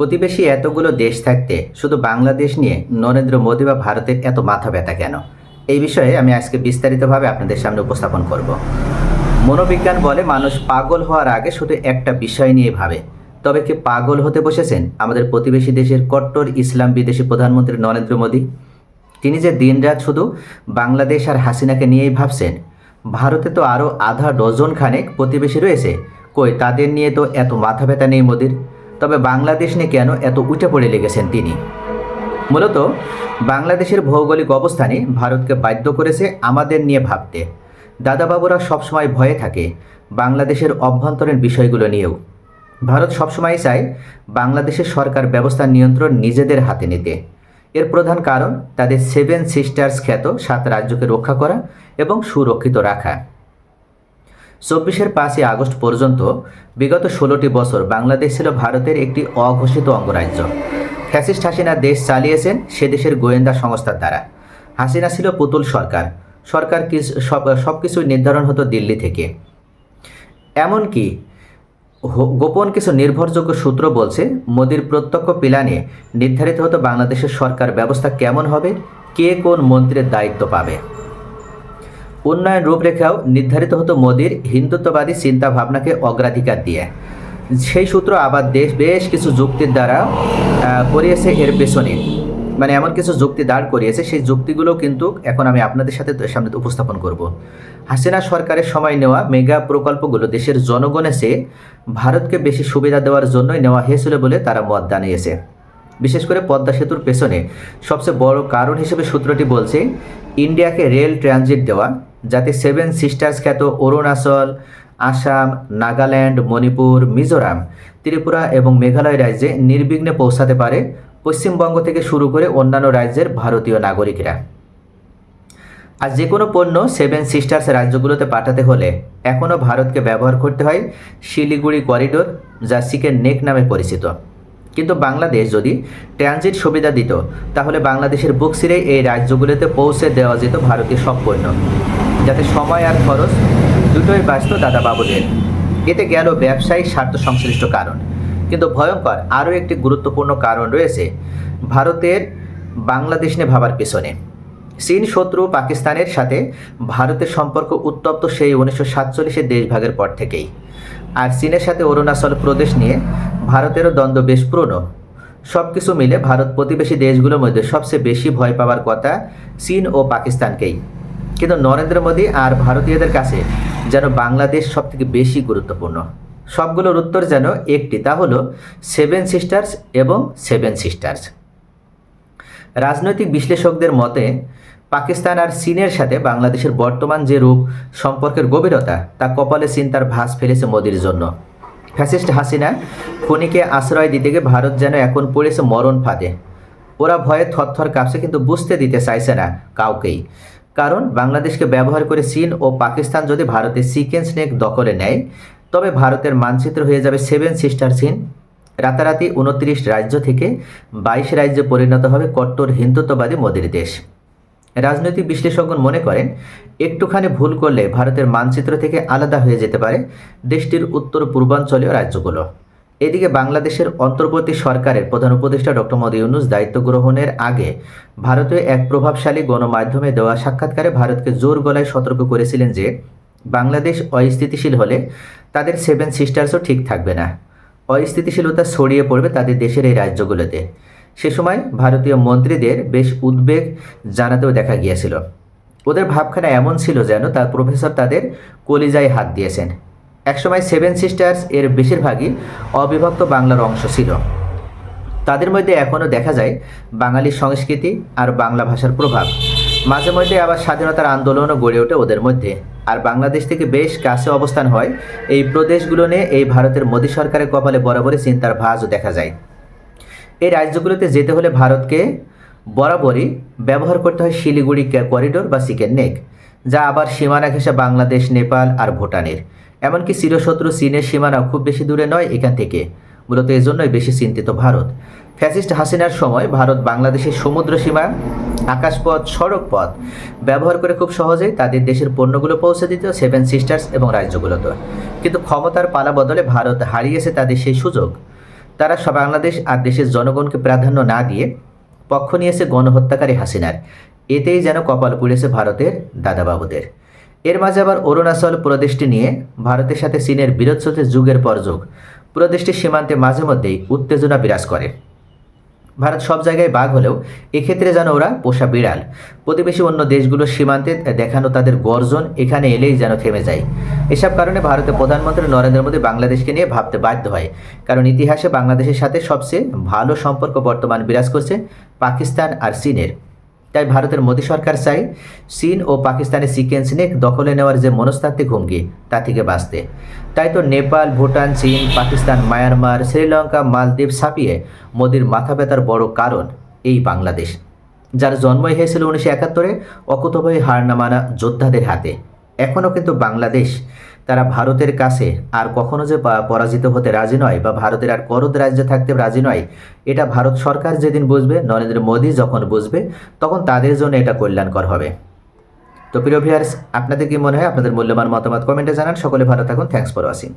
প্রতিবেশী এতগুলো দেশ থাকতে শুধু বাংলাদেশ নিয়ে নরেন্দ্র মোদী বা ভারতের এত মাথা ব্যথা কেন? এই বিষয়ে আমি আজকে বিস্তারিতভাবে আপনাদের সামনে উপস্থাপন করব। মনোবিজ্ঞান বলে মানুষ পাগল হওয়ার আগে শুধু একটা বিষয় নিয়ে ভাবে। তবে কি পাগল হতে বসেছেন আমাদের প্রতিবেশী দেশের কট্টর ইসলাম বিদেশি প্রধানমন্ত্রী নরেন্দ্র মোদী? তিনি যে দিনরাত শুধু বাংলাদেশ আর হাসিনাকে নিয়েই ভাবছেন, ভারতে তো আরও আধা ডজন খানেক প্রতিবেশী রয়েছে, কই তাদের নিয়ে তো এত মাথা ব্যথা নেই মোদির? তবে বাংলাদেশ নিয়ে কেন এত উঠে পড়ে লেগেছেন তিনি? মূলত, বাংলাদেশের ভৌগোলিক অবস্থানে ভারতকে বাধ্য করেছে আমাদের নিয়ে ভাবতে। দাদাবাবুরা সবসময় ভয়ে থাকে বাংলাদেশের অভ্যন্তরীণ বিষয়গুলো নিয়েও। ভারত সবসময় চায় বাংলাদেশের সরকার ব্যবস্থা নিয়ন্ত্রণ নিজেদের হাতে নিতে। এর প্রধান কারণ তাদের সেভেন সিস্টার্স খ্যাত সাত রাজ্যকে রক্ষা করা এবং সুরক্ষিত রাখা। চব্বিশের পাঁচই আগস্ট পর্যন্ত বিগত ষোলোটি বছর বাংলাদেশ ছিল ভারতের একটি অঘোষিত অঙ্গরাজ্য। ফ্যাসিস্ট হাসিনা দেশ চালিয়েছেন সে দেশের গোয়েন্দা সংস্থার দ্বারা। হাসিনা ছিল পুতুল সরকার। সরকার সব কিছুই নির্ধারণ হতো দিল্লি থেকে। এমনকি গোপন কিছু নির্ভরযোগ্য সূত্র বলছে, মোদির প্রত্যক্ষ পিলানে নির্ধারিত হতো বাংলাদেশের সরকার ব্যবস্থা কেমন হবে, কে কোন মন্ত্রীর দায়িত্ব পাবে। উন্নয়ন রূপরেখাও নির্ধারিত হতো মোদির হিন্দুত্ববাদী চিন্তা ভাবনাকে অগ্রাধিকার দিয়ে। সেই সূত্র আবার দেশ বেশ কিছু যুক্তির দ্বারা করিয়েছে এর পেছনে। মানে এমন কিছু যুক্তি দাঁড় করিয়েছে, সেই যুক্তিগুলো কিন্তু এখন আমি আপনাদের সাথে সামনে উপস্থাপন করব। হাসিনা সরকারের সময় নেওয়া মেগা প্রকল্পগুলো দেশের জনগণের চেয়ে ভারতকে বেশি সুবিধা দেওয়ার জন্যই নেওয়া হয়েছিল বলে তারা মত জানিয়েছে। বিশেষ করে পদ্মা সেতুর পেছনে সবচেয়ে বড় কারণ হিসেবে সূত্রটি বলছে, ইন্ডিয়াকে রেল ট্রানজিট দেওয়া যাতে সেভেন সিস্টার্স খ্যাত অরুণাচল, আসাম, নাগাল্যান্ড, মণিপুর, মিজোরাম, ত্রিপুরা এবং মেঘালয় রাজ্যে নির্বিঘ্নে পৌঁছাতে পারে পশ্চিমবঙ্গ থেকে শুরু করে অন্যান্য রাজ্যের ভারতীয় নাগরিকরা। আর যে কোনো পণ্য সেভেন সিস্টার্স রাজ্যগুলোতে পাঠাতে হলে এখনও ভারতকে ব্যবহার করতে হয় শিলিগুড়ি করিডোর, যা সিকের নেক নামে পরিচিত। কিন্তু বাংলাদেশ যদি ট্রানজিট সুবিধা দিত, তাহলে বাংলাদেশের বুক সিরেই এই রাজ্যগুলোতে পৌঁছে দেওয়া যেত ভারতীয় সব পণ্য। যাতে সময় আর খরচ দুটোই বাঁচত দাদা বাবুদের। এতে গেল ব্যবসায়িক স্বার্থ সংশ্লিষ্ট কারণ। কিন্তু ভয়ঙ্কর আরও একটি গুরুত্বপূর্ণ কারণ রয়েছে ভারতের বাংলাদেশ নিয়ে ভাবার পেছনে। চীন শত্রু পাকিস্তানের সাথে ভারতের সম্পর্ক উত্তপ্ত সেই উনিশশো সাতচল্লিশের দেশভাগের পর থেকেই। আর চীনের সাথে অরুণাচল প্রদেশ নিয়ে ভারতেরও দ্বন্দ্ব বেশ পুরনো। সব কিছু মিলে ভারত প্রতিবেশী দেশগুলোর মধ্যে সবচেয়ে বেশি ভয় পাওয়ার কথা চীন ও পাকিস্তানকেই। কিন্তু নরেন্দ্র মোদী আর ভারতীয়দের কাছে যেন বাংলাদেশ সবথেকে বেশি গুরুত্বপূর্ণ। সবগুলোর উত্তর যেন একটি, তা হলো সেভেন সিস্টার্স এবং সেভেন সিস্টার্স রাজনৈতিক বিশ্লেষকদের মতে, পাকিস্তান আর চীনের সাথে বাংলাদেশের বর্তমান যে রূপ সম্পর্কের গভীরতা, তা কপালে চিন্তার ভাস ফেলেছে মোদির জন্য। ফ্যাসিস্ট হাসিনা খনিকে আশ্রয় দিতে গিয়ে ভারত যেন এখন পড়েছে মরণ ফাঁদে। ওরা ভয়ে থরথর কাঁপছে কিন্তু বুঝতে দিতে চাইছে না কাউকেই। কারণ বাংলাদেশকে ব্যবহার করে চীন ও পাকিস্তান যদি ভারতের সিকেন্স নেক দখলে নেয়, তবে ভারতের মানচিত্র হয়ে যাবে সেভেন সিস্টার চীন। রাতারাতি উনত্রিশ রাজ্য থেকে বাইশ রাজ্যে পরিণত হবে কট্টর হিন্দুত্ববাদী মোদির দেশ। রাজনৈতিক বিশ্লেষকগণ মনে করেন, একটুখানি ভুল করলে ভারতের মানচিত্র থেকে আলাদা হয়ে যেতে পারে দেশটির উত্তর পূর্বাঞ্চলীয় রাজ্যগুলো। এদিকে বাংলাদেশের অন্তর্বর্তী সরকারের প্রধান উপদেষ্টা ডক্টর মোদী ইউনুস দায়িত্ব গ্রহণের আগে ভারতে এক প্রভাবশালী গণমাধ্যমে দেওয়া সাক্ষাৎকারে ভারতকে জোর গলায় সতর্ক করেছিলেন যে, বাংলাদেশ অস্থিতিশীল হলে তাদের সেভেন সিস্টার্সও ঠিক থাকবে না। অস্থিতিশীলতা ছড়িয়ে পড়বে তাদের দেশের এই রাজ্যগুলোতে। সে সময় ভারতীয় মন্ত্রীদের বেশ উদ্বেগ জানাতেও দেখা গিয়েছিল। ওদের ভাবখানা এমন ছিল যেন তার প্রফেসর তাদের কলিজায় হাত দিয়েছেন। একসময় সেভেন সিস্টার্স এর বেশিরভাগই অবিভক্ত বাংলার অংশ ছিল। তাদের মধ্যে এখনও দেখা যায় বাঙালি সংস্কৃতি আর বাংলা ভাষার প্রভাব। মাঝে মধ্যে আবার স্বাধীনতার আন্দোলনও গড়ে ওঠে ওদের মধ্যে। আর বাংলাদেশ থেকে বেশ কাছে অবস্থান হয় এই প্রদেশগুলো নিয়ে এই ভারতের মোদী সরকারের কপালে বরাবরই চিন্তার ভাঁজও দেখা যায়। এই রাজ্যগুলোতে যেতে হলে ভারতকে বরাবরই ব্যবহার করতে হয় শিলিগুড়ি করিডোর বা সিকেন নেক যা আবার সীমানা ঘেঁষে বাংলাদেশ, নেপাল আর ভুটানের। এমনকি চিরশত্রু চীনের সীমানা খুব বেশি দূরে নয় এখান থেকে। মূলত এজন্যই বেশি চিন্তিত ভারত। ফ্যাসিস্ট হাসিনার সময় ভারত বাংলাদেশের সমুদ্র সীমা, আকাশপথ সড়ক পথ ব্যবহার করে খুব সহজেই তাদের দেশের পণ্যগুলো পৌঁছে দিত সেভেন সিস্টার্স এবং রাজ্যগুলোতে। কিন্তু ক্ষমতার পালা বদলে ভারত হারিয়েছে তাদের সেই সুযোগ। তারা সব বাংলাদেশ আর দেশের জনগণকে প্রাধান্য না দিয়ে পক্ষ নিয়েছে গণহত্যাকারী হাসিনার। এতেই যেন কপাল পুড়েছে ভারতের দাদাবাবুদের। এর মাঝে আবার অরুণাচল প্রদেশটি নিয়ে ভারতের সাথে চীনের বিরোধ চলছে যুগের পর যুগ। প্রদেশটির সীমান্তে মাঝে মধ্যেই উত্তেজনা বিরাজ করে। ভারত সব জায়গায় বাঘ হলেও এক্ষেত্রে যেন ওরা পোষা বিড়াল। প্রতিবেশী অন্য দেশগুলোর সীমান্তে দেখানো তাদের গর্জন এখানে এলেই যেন থেমে যায়। এসব কারণে ভারতের প্রধানমন্ত্রী নরেন্দ্র মোদী বাংলাদেশকে নিয়ে ভাবতে বাধ্য হয়। কারণ ইতিহাসে বাংলাদেশের সাথে সবচেয়ে ভালো সম্পর্ক বর্তমান বিরাজ করছে পাকিস্তান আর চীনের। তাই ভারতের মোদী সরকার চাই চীন ও পাকিস্তানের সিকেন্স নেক দখলে নেওয়ার যে মনস্তাত্ত্বিক হুমকি, তা থেকে বাঁচতে। তাই তো নেপাল, ভুটান, চীন, পাকিস্তান, মায়ানমার, শ্রীলঙ্কা, মালদ্বীপ ছাপিয়ে মোদির মাথা ব্যথার বড় কারণ এই বাংলাদেশ, যার জন্মই হয়েছিল উনিশশো একাত্তরে, অকুতভয়ে হার না মানা যোদ্ধাদের হাতে। এখনও কিন্তু বাংলাদেশ তারা ভারতের কাছে আর কখনো যে পরাজিত হতে রাজি নয় বা ভারতের আর করদ রাজ্যে থাকতে রাজি নয়, এটা ভারত সরকার যেদিন বুঝবে, নরেন্দ্র মোদী যখন বুঝবে, তখন তাদের জন্য এটা কল্যাণকর হবে। তো প্রিয় ভিয়ার্স আপনাদের কি মনে হয়? আপনাদের মূল্যবান মতামত কমেন্টে জানান। সকলে ভালো থাকুন। Thanks for watching